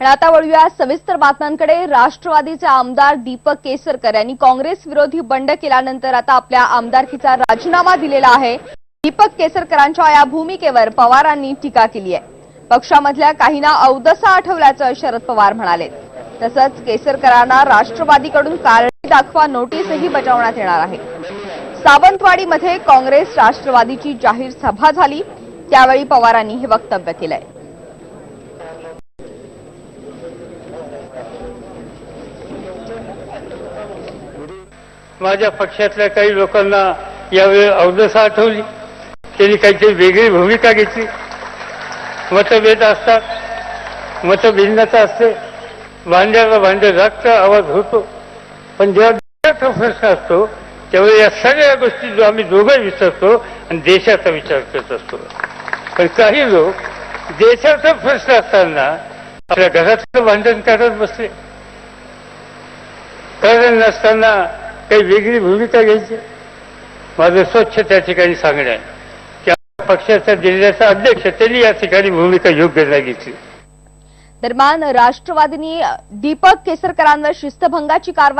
आणि आता वळूया सविस्तर बातम्यांकडे. राष्ट्रवादीचे आमदार दीपक केसरकर यांनी काँग्रेस विरोधी बंड केल्यानंतर आता आपल्या आमदारकीचा राजीनामा दिलेला आहे. दीपक केसरकरांच्या या भूमिकेवर पवारांनी टीका केली आहे. पक्षामधल्या काहींना अवदसा आठवल्याचं शरद पवार म्हणाले तसंच केसरकरांना राष्ट्रवादीकडून कारणे दाखवा नोटीसही बजावण्यात येणार आहे. सावंतवाडीमध्ये काँग्रेस राष्ट्रवादीची जाहीर सभा झाली. त्यावेळी पवारांनी हे वक्तव्य केलंय. माझ्या पक्षातल्या काही लोकांना यावेळी अवदसा आठवली. त्यांनी काहीतरी वेगळी भूमिका घेतली. मतभेद असतात मतभिन्नता असते. भांड्याला भांडे लागतं आवाज होतो. पण जेव्हा प्रश्न असतो त्यावेळी या सगळ्या गोष्टी जो आम्ही दोघं विसरतो आणि देशाचा विचार करत असतो. पण काही लोक देशाचा प्रश्न असताना आपल्या घरातलं भांडण काढत बसले. कारण नसताना काही वेगळी भूमिका घ्यायची. माझं स्वच्छ त्या ठिकाणी सांगणं आहे. की पक्षाच्या जिल्ह्याचा अध्यक्ष त्यांनी या ठिकाणी भूमिका योग्य नाही घेतली. दरम्यान राष्ट्रवादीनी दीपक केसरकरांवर शिस्तभंगाची कारवाई